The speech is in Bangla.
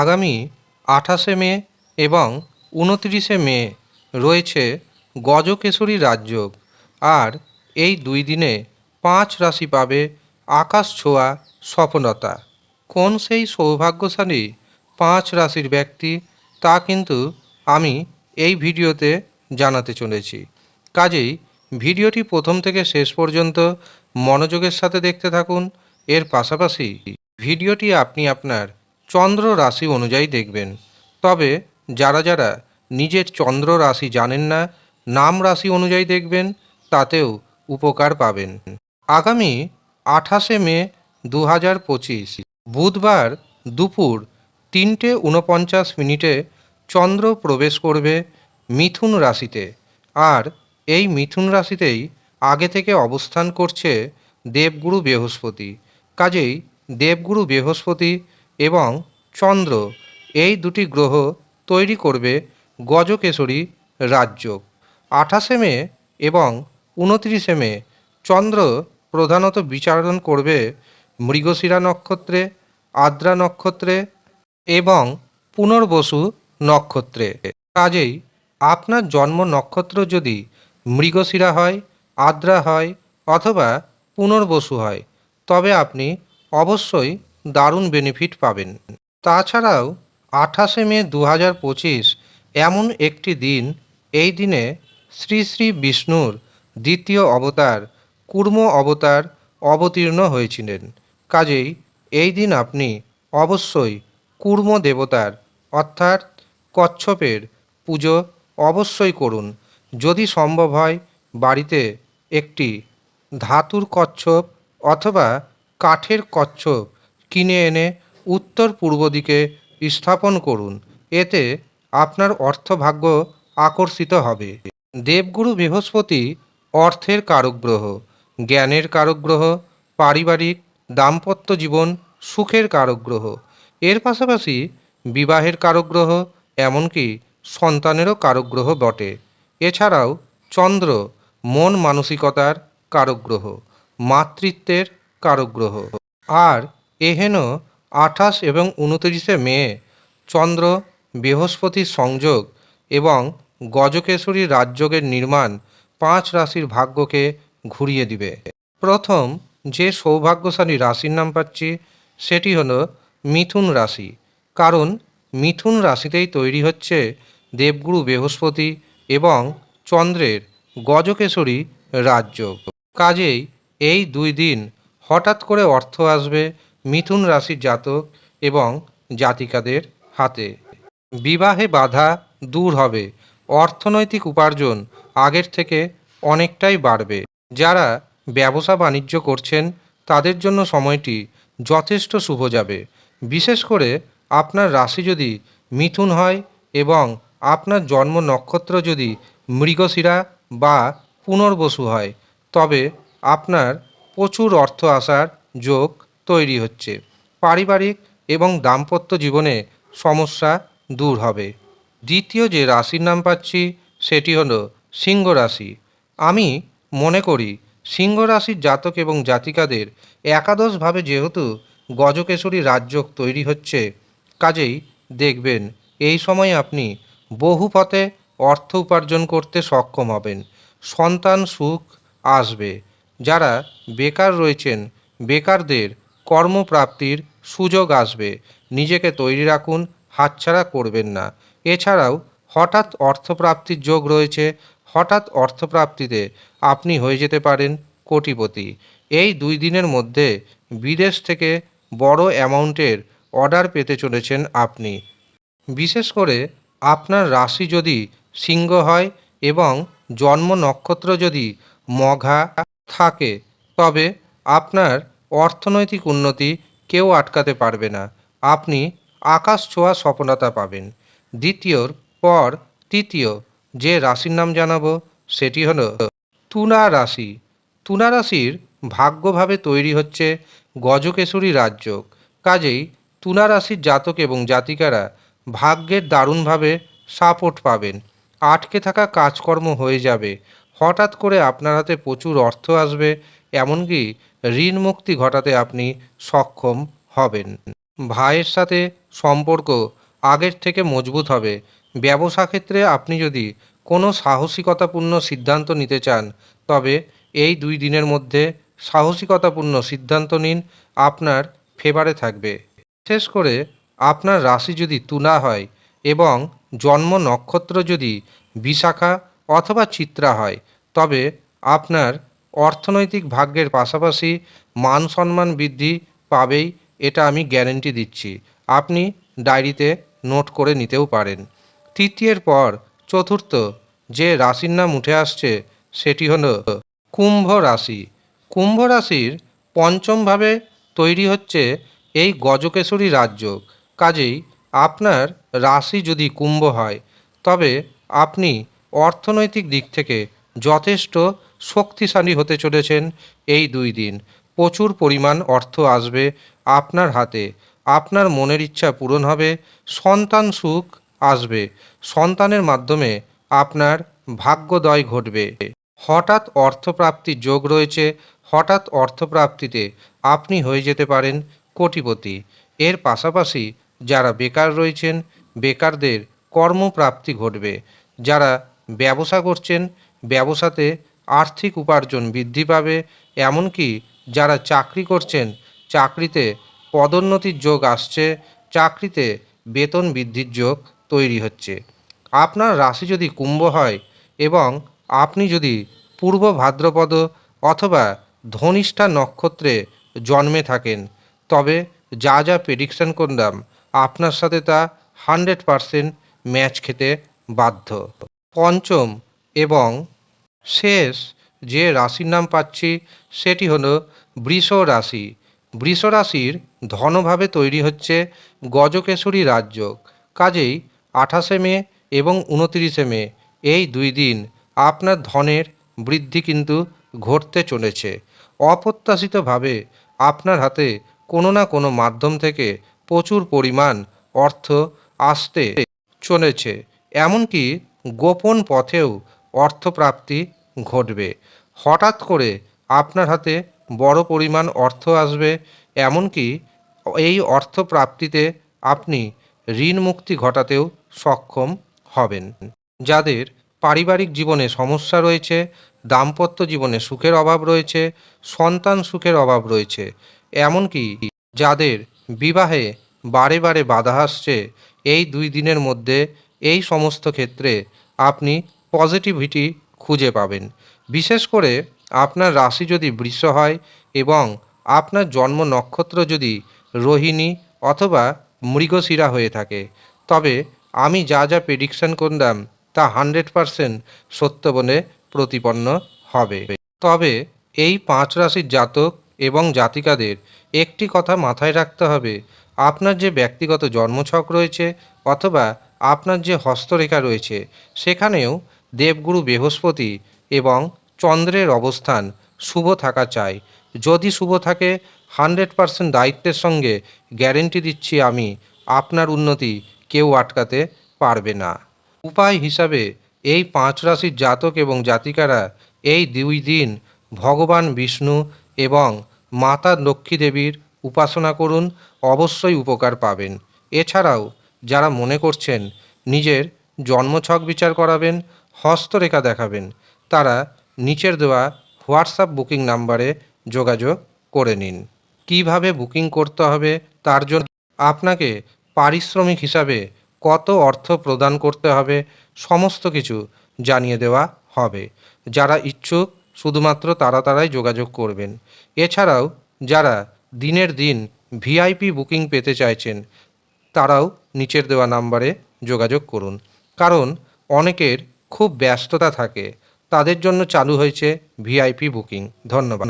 আগামী আঠাশে মে এবং উনত্রিশে মে রয়েছে গজকেশরী রাজযোগ। আর এই দুই দিনে পাঁচ রাশি পাবে আকাশ ছোঁয়া সফলতা কোন সেই সৌভাগ্যশালী পাঁচ রাশির ব্যক্তি, তা কিন্তু আমি এই ভিডিওতে জানাতে চলেছি। কাজেই ভিডিওটি প্রথম থেকে শেষ পর্যন্ত মনোযোগের সাথে দেখতে থাকুন। এর পাশাপাশি ভিডিওটি আপনি আপনার চন্দ্র রাশি অনুযায়ী দেখবেন। তবে যারা যারা নিজের চন্দ্র রাশি জানেন না, নাম রাশি অনুযায়ী দেখবেন, তাতেও উপকার পাবেন। আগামী আঠাশে মে দু হাজার পঁচিশ, বুধবার দুপুর তিনটে উনপঞ্চাশ মিনিটে চন্দ্র প্রবেশ করবে মিথুন রাশিতে। আর এই মিথুন রাশিতেই আগে থেকে অবস্থান করছে দেবগুরু বৃহস্পতি। কাজেই দেবগুরু বৃহস্পতি এবং চন্দ্র এই দুটি গ্রহ তৈরি করবে গজকেশরী রাজযোগ আঠাশে মে এবং উনত্রিশে মে চন্দ্র প্রধানত বিচারণ করবে মৃগশিরা নক্ষত্রে, আদ্রা নক্ষত্রে এবং পুনর্বসু নক্ষত্রে। কাজেই আপনার জন্ম নক্ষত্র যদি মৃগশিরা হয়, আদ্রা হয় অথবা পুনর্বসু হয়, তবে আপনি অবশ্যই দারুণ বেনিফিট পাবেন। তাছাড়াও আঠাশে মে দু হাজার পঁচিশ এমন একটি দিন, এই দিনে শ্রী শ্রী বিষ্ণুর দ্বিতীয় অবতার, কুর্ম অবতার অবতীর্ণ হয়েছিলেন। কাজেই এই দিন আপনি অবশ্যই কুর্ম দেবতার, অর্থাৎ কচ্ছপের পুজো অবশ্যই করুন। যদি সম্ভব হয় বাড়িতে একটি ধাতুর কচ্ছপ অথবা কাঠের কচ্ছপ কিনে এনে উত্তর পূর্ব দিকে স্থাপন করুন। এতে আপনার অর্থভাগ্য আকর্ষিত হবে। দেবগুরু বৃহস্পতি অর্থের কারক গ্রহ জ্ঞানের কারক গ্রহ পারিবারিক দাম্পত্য জীবন, সুখের কারক গ্রহ এর পাশাপাশি বিবাহের কারক গ্রহ এমনকি সন্তানেরও কারক গ্রহ বটে। এছাড়াও চন্দ্র মন মানসিকতার কারক গ্রহ মাতৃত্বের কারক গ্রহ আর এহেন আঠাশ এবং উনত্রিশে মে চন্দ্র বৃহস্পতির সংযোগ এবং গজকেশরী রাজযোগের নির্মাণ পাঁচ রাশির ভাগ্যকে ঘুরিয়ে দিবে। প্রথম যে সৌভাগ্যশালী রাশির নাম পাচ্ছি, সেটি হলো মিথুন রাশি। কারণ মিথুন রাশিতেই তৈরি হচ্ছে দেবগুরু বৃহস্পতি এবং চন্দ্রের গজকেশরী রাজযোগ। কাজেই এই দুই দিন হঠাৎ করে অর্থ আসবে মিথুন রাশির জাতক এবং জাতিকাদের হাতে। বিবাহে বাধা দূর হবে। অর্থনৈতিক উপার্জন আগের থেকে অনেকটাই বাড়বে। যারা ব্যবসা বাণিজ্য করছেন, তাদের জন্য সময়টি যথেষ্ট শুভ যাবে। বিশেষ করে আপনার রাশি যদি মিথুন হয় এবং আপনার জন্ম নক্ষত্র যদি মৃগশিরা বা পুনর্বসু হয়, তবে আপনার প্রচুর অর্থ আসার যোগ তৈরি হচ্ছে। পারিবারিক এবং দাম্পত্য জীবনে সমস্যা দূর হবে। দ্বিতীয় যে রাশির নাম পাচ্ছি, সেটি হলো সিংহ রাশি। আমি মনে করি সিংহ রাশির জাতক এবং জাতিকাদের একাদশভাবে যেহেতু গজকেশরী রাজযোগ তৈরি হচ্ছে, কাজেই দেখবেন এই সময় আপনি বহু পথে অর্থ উপার্জন করতে সক্ষম হবেন। সন্তান সুখ আসবে। যারা বেকার রয়েছেন, বেকারদের কর্মপ্রাপ্তির সুযোগ আসবে। নিজেকে তৈরি রাখুন, হাতছাড়া করবেন না। এছাড়াও হঠাৎ অর্থপ্রাপ্তির যোগ রয়েছে। হঠাৎ অর্থপ্রাপ্তিতে আপনি হয়ে যেতে পারেন কোটিপতি। এই দুই দিনের মধ্যে বিদেশ থেকে বড় অ্যামাউন্টের অর্ডার পেতে চলেছেন আপনি। বিশেষ করে আপনার রাশি যদি সিংহ হয় এবং জন্ম নক্ষত্র যদি মঘা থাকে, তবে আপনার অর্থনৈতিক উন্নতি কেউ আটকাতে পারবে না। আপনি আকাশ ছোঁয়া সফলতা পাবেন। দ্বিতীয়র পর তৃতীয়, যে রাশির নাম জানাব সেটি হলো তুলা রাশি। তুলা রাশির ভাগ্যভাবে তৈরি হচ্ছে গজকেশরী রাজযোগ কাজেই তুলা রাশির জাতক এবং জাতিকারা ভাগ্যের দারুণভাবে সাপোর্ট পাবেন। আটকে থাকা কাজকর্ম হয়ে যাবে। হঠাৎ করে আপনার হাতে প্রচুর অর্থ আসবে এমনকি ঋণ মুক্তি ঘটাতে আপনি সক্ষম হবেন। ভাইয়ের সাথে সম্পর্ক আগের থেকে মজবুত হবে। ব্যবসা ক্ষেত্রে আপনি যদি কোনো সাহসিকতাপূর্ণ সিদ্ধান্ত নিতে চান, তবে এই দুই দিনের মধ্যে সাহসিকতাপূর্ণ সিদ্ধান্ত নিন, আপনার ফেভারে থাকবে। বিশেষ করে আপনার রাশি যদি তুলা হয় এবং জন্ম নক্ষত্র যদি বিশাখা অথবা চিত্রা হয়, তবে আপনার অর্থনৈতিক ভাগ্যের পাশাপাশি মান সম্মান বৃদ্ধি পাবেই, এটা আমি গ্যারেন্টি দিচ্ছি। আপনি ডায়েরিতে নোট করে নিতেও পারেন। তৃতীয়ের পর, চতুর্থ, যে রাশির নাম উঠে আসছে, সেটি হল কুম্ভ রাশি। কুম্ভ রাশির পঞ্চমভাবে তৈরি হচ্ছে এই গজকেশরী রাজ্য। কাজেই আপনার রাশি যদি কুম্ভ হয়, তবে আপনি অর্থনৈতিক দিক থেকে যথেষ্ট শক্তিশালী হতে চলেছেন এই দুই দিন। প্রচুর পরিমাণ অর্থ আসবে আপনার হাতে। আপনার মনের ইচ্ছা পূরণ হবে, সন্তান সুখ আসবে। সন্তানের মাধ্যমে আপনার ভাগ্যদয় ঘটবে। হঠাৎ অর্থপ্রাপ্তির যোগ রয়েছে। হঠাৎ অর্থপ্রাপ্তিতে আপনি হয়ে যেতে পারেন কোটিপতি। এর পাশাপাশি যারা বেকার রয়েছেন, বেকারদের কর্মপ্রাপ্তি ঘটবে। যারা ব্যবসা করছেন ব্যবসাতে আর্থিক উপার্জন বৃদ্ধি পাবে, এমনকি যারা চাকরি করছেন, চাকরিতে পদোন্নতির যোগ আসছে, চাকরিতে বেতন বৃদ্ধির যোগ তৈরি হচ্ছে। আপনার রাশি যদি কুম্ভ হয় এবং আপনি যদি পূর্ব ভাদ্রপদ অথবা ধনিষ্ঠা নক্ষত্রে জন্মে থাকেন, তবে যা যা প্রেডিকশন করলাম, আপনার সাথে তা হান্ড্রেড পারসেন্ট ম্যাচ খেতে বাধ্য। পঞ্চম এবং শেষ যে রাশির নাম পাচ্ছি সেটি হলো বৃষ রাশি। বৃষ রাশির ধনভাবে তৈরি হচ্ছে গজকেশরী রাজ্য। কাজেই আঠাশে মে এবং উনতিরিশে মে এই দুই দিন আপনার ধনের বৃদ্ধি কিন্তু ঘটতে চলেছে। অপ্রত্যাশিতভাবে আপনার হাতে কোনো না কোনো মাধ্যম থেকে প্রচুর পরিমাণ অর্থ আসতে চলেছে। এমনকি গোপন পথেও অর্থপ্রাপ্তি ঘটবে। হঠাৎ করে আপনার হাতে বড় পরিমাণ অর্থ আসবে, এমনকি এই অর্থ প্রাপ্তিতে আপনি ঋণ মুক্তি ঘটাতেও সক্ষম হবেন। যাদের পারিবারিক জীবনে সমস্যা রয়েছে, দাম্পত্য জীবনে সুখের অভাব রয়েছে, সন্তান সুখের অভাব রয়েছে, এমনকি যাদের বিবাহে বারে বারে বাধা আসছে, এই দুই দিনের মধ্যে এই সমস্ত ক্ষেত্রে আপনি পজিটিভিটি খুঁজে পাবেন। বিশেষ করে আপনার রাশি যদি বৃষ হয় এবং আপনার জন্ম নক্ষত্র যদি রোহিণী অথবা মৃগশিরা হয়ে থাকে, তবে আমি যা যা প্রেডিকশন করলাম তা হান্ড্রেড পারসেন্ট সত্য বলে প্রতিপন্ন হবে। তবে এই পাঁচ রাশির জাতক এবং জাতিকাদের একটি কথা মাথায় রাখতে হবে, আপনার যে ব্যক্তিগত জন্মছক রয়েছে অথবা আপনার যে হস্তরেখা রয়েছে, সেখানেও দেবগুরু বৃহস্পতি এবং চন্দ্রের অবস্থান শুভ থাকা চাই। যদি শুভ থাকে, হান্ড্রেড পারসেন্ট দায়িত্বের সঙ্গে গ্যারেন্টি দিচ্ছি আমি, আপনার উন্নতি কেউ আটকাতে পারবে না। উপায় হিসাবে এই পাঁচ রাশির জাতক এবং জাতিকারা এই দুই দিন ভগবান বিষ্ণু এবং মাতা লক্ষ্মী দেবীর উপাসনা করুন, অবশ্যই উপকার পাবেন। এছাড়াও যারা মনে করছেন নিজের জন্মছক বিচার করাবেন, হস্তরেখা দেখাবেন। তারা নিচের দেওয়া হোয়াটসঅ্যাপ বুকিং নাম্বারে যোগাযোগ করে নিন। কীভাবে বুকিং করতে হবে তার জন্য আপনাকে পারিশ্রমিক হিসাবে কত অর্থ প্রদান করতে হবে সমস্ত কিছু জানিয়ে দেওয়া হবে। যারা ইচ্ছুক, শুধুমাত্র তারা তারাই যোগাযোগ করবেন। এছাড়াও যারা দিনের দিন ভিআইপি বুকিং পেতে চাইছেন, তারাও নিচের দেওয়া নাম্বারে যোগাযোগ করুন। কারণ অনেকের খুব ব্যস্ততা থাকে। তাদের জন্য চালু হয়েছে ভিআইপি বুকিং। ধন্যবাদ।